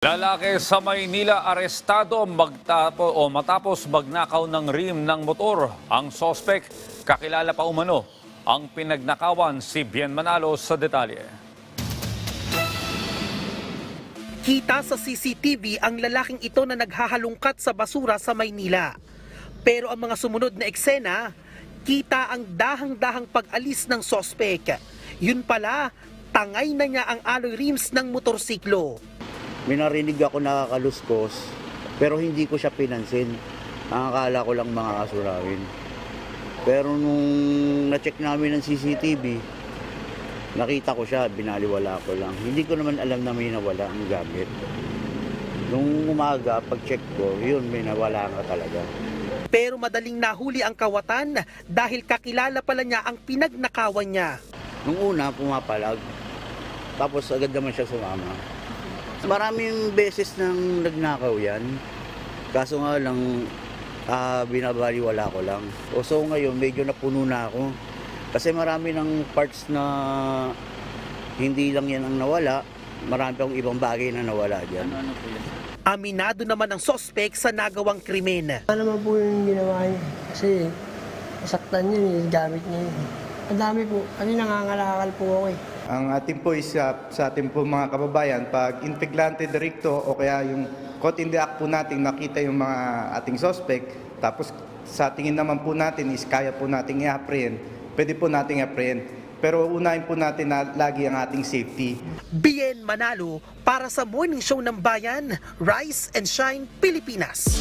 Lalaki sa Maynila arestado magtapo, o matapos magnakaw ng rim ng motor. Ang sospek, kakilala pa umano. Ang pinagnakawan si Bien Manalo sa detalye. Kita sa CCTV ang lalaking ito na naghahalungkat sa basura sa Maynila. Pero ang mga sumunod na eksena, kita ang dahang-dahang pag-alis ng sospek. Yun pala, tangay na niya ang alloy rims ng motorsiklo. May narinig ako nakakaluskos, pero hindi ko siya pinansin. Ang akala ko lang mga kasulawin. Pero nung na-check namin ng CCTV, nakita ko siya, binaliwala ko lang. Hindi ko naman alam na may nawala ang gamit. Nung umaga, pag-check ko, yun, may nawala nga talaga. Pero madaling nahuli ang kawatan dahil kakilala pala niya ang pinagnakawan niya. Nung una, pumapalag. Tapos agad naman siya sumama. Maraming beses nang nagnakaw yan. Kaso nga lang, ah, binabaliwala ko lang. O so ngayon, medyo napuno na ako. Kasi marami ng parts na hindi lang yan ang nawala. Marami pang ibang bagay na nawala dyan. Aminado naman ang sospek sa nagawang krimen. Ano naman po yung ginawa niya? Kasi nasaktan niya, gamit niya. Eh. Ang dami po, kasi nangangalakal po ako eh. Ang ating po is sa, sa ating po mga kababayan, pag integrante directo o kaya yung caught in the act po natin nakita yung mga ating suspect, tapos sa tingin naman po natin is kaya po nating i-apprehend, pwede po nating i-apprehend. Pero unahin po natin na lagi ang ating safety. Bien Manalo para sa Morning Show ng Bayan, Rise and Shine, Pilipinas.